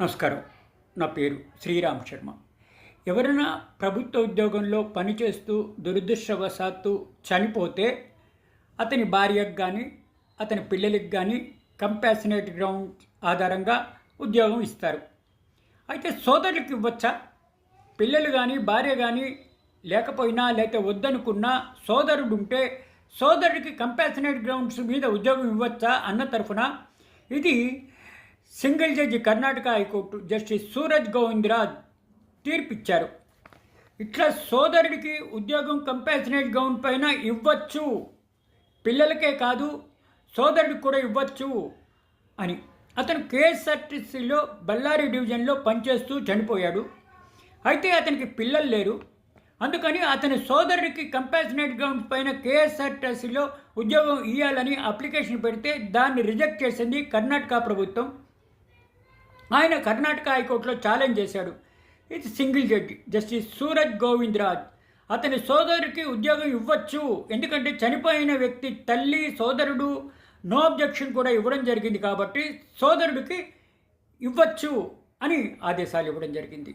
నమస్కారం. నా పేరు శ్రీరామ్ శర్మ. ఎవరైనా ప్రభుత్వ ఉద్యోగంలో పనిచేస్తూ దురదృష్టవశాత్తు చనిపోతే అతని భార్యకు కానీ అతని పిల్లలకి కానీ కంపాసినేట్ గ్రౌండ్ ఆధారంగా ఉద్యోగం ఇస్తారు. అయితే సోదరులకు ఇవ్వచ్చా? పిల్లలు కానీ భార్య కానీ లేకపోయినా లేకపోతే వద్దనుకున్నా సోదరుడు ఉంటే సోదరుడికి కంపాసినేట్ గ్రౌండ్స్ మీద ఉద్యోగం ఇవ్వచ్చా అన్న తరఫున ఇది single judge Karnataka high court justice Suraj Govindaraj తీర్పిచ్చారు. ఇట్లా సోదరుడికి ఉద్యోగం కంపాసినేట్ గౌన్ పైన ఇవ్వచ్చు. పిల్లలకే కాదు సోదరుడికి కూడా ఇవ్వచ్చు అని. అతను కేఎస్ఆర్టీసీలో బళ్ళారి డివిజన్లో పనిచేస్తూ చనిపోయాడు. అయితే అతనికి పిల్లలు లేరు. అందుకని అతని సోదరుడికి కంపాసినేట్ గ్రౌండ్స్ పైన కేఎస్ఆర్టీసీలో ఉద్యోగం ఇవ్వాలని అప్లికేషన్ పెడితే దాన్ని రిజెక్ట్ చేసింది కర్ణాటక ప్రభుత్వం. ఆయన కర్ణాటక హైకోర్టులో ఛాలెంజ్ చేశాడు. ఇది single judge justice Suraj Govindaraj అతని సోదరుడికి ఉద్యోగం ఇవ్వచ్చు. ఎందుకంటే చనిపోయిన వ్యక్తి తల్లి సోదరుడు నో అబ్జెక్షన్ కూడా ఇవ్వడం జరిగింది కాబట్టి సోదరుడికి ఇవ్వచ్చు అని ఆదేశాలు ఇవ్వడం జరిగింది.